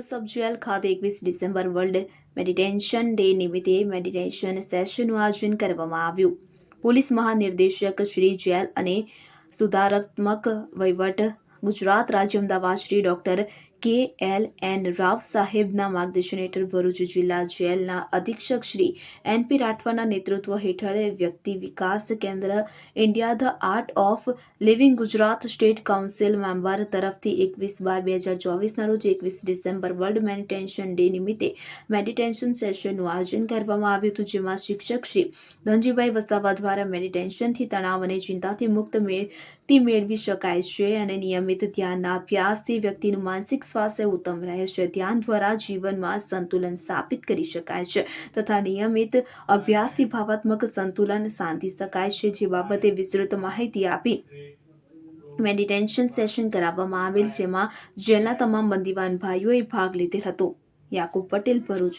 સબ jail ખાતે એકવીસ December world meditation day નિમિત્તે મેડિટેશન સેશનનું આયોજન કરવામાં આવ્યું. પોલીસ મહાનિર્દેશક શ્રી જેલ અને સુધારાત્મક વહીવટ ગુજરાત રાજ્ય Ahmedabad Shri doctor K L N Rao સાહેબના માર્ગદર્શન હેઠળ ભરૂચ જિલ્લા જેલના અધિક્ષક શ્રી એન પી રાઠવાના નેતૃત્વ હેઠળ વ્યક્તિ વિકાસ કેન્દ્ર India the Art of Living Gujarat state council member તરફથી એકવીસ બાર બે હજાર ચોવીસના રોજ એકવીસ ડિસેમ્બર વર્લ્ડ મેડિટેશન ડે નિમિત્તે મેડિટેશન સેશનનું આયોજન કરવામાં આવ્યું હતું, જેમાં શિક્ષક શ્રી ધનજીભાઈ વસાવા દ્વારા મેડિટેશનથી તણાવ અને ચિંતાથી મુક્ત મેળતી મેળવી શકાય છે અને નિયમિત ધ્યાનના અભ્યાસથી વ્યક્તિનું માનસિક સ્વાસ્થ્ય ઉત્તમ રહે છે. ધ્યાન દ્વારા જીવનમાં સંતુલન સ્થાપિત કરી શકાય છે તથા નિયમિત અભ્યાસથી ભાવાત્મક સંતુલન સાંધી શકાય છે. જે બાબતે વિસ્તૃત માહિતી આપી મેડિટેશન સેશન કરાવવામાં આવેલ, જેમાં જેલના તમામ બંદીવાન ભાઈઓએ ભાગ લીધેલ હતો. યાકુબ પટેલ, ભરૂચ.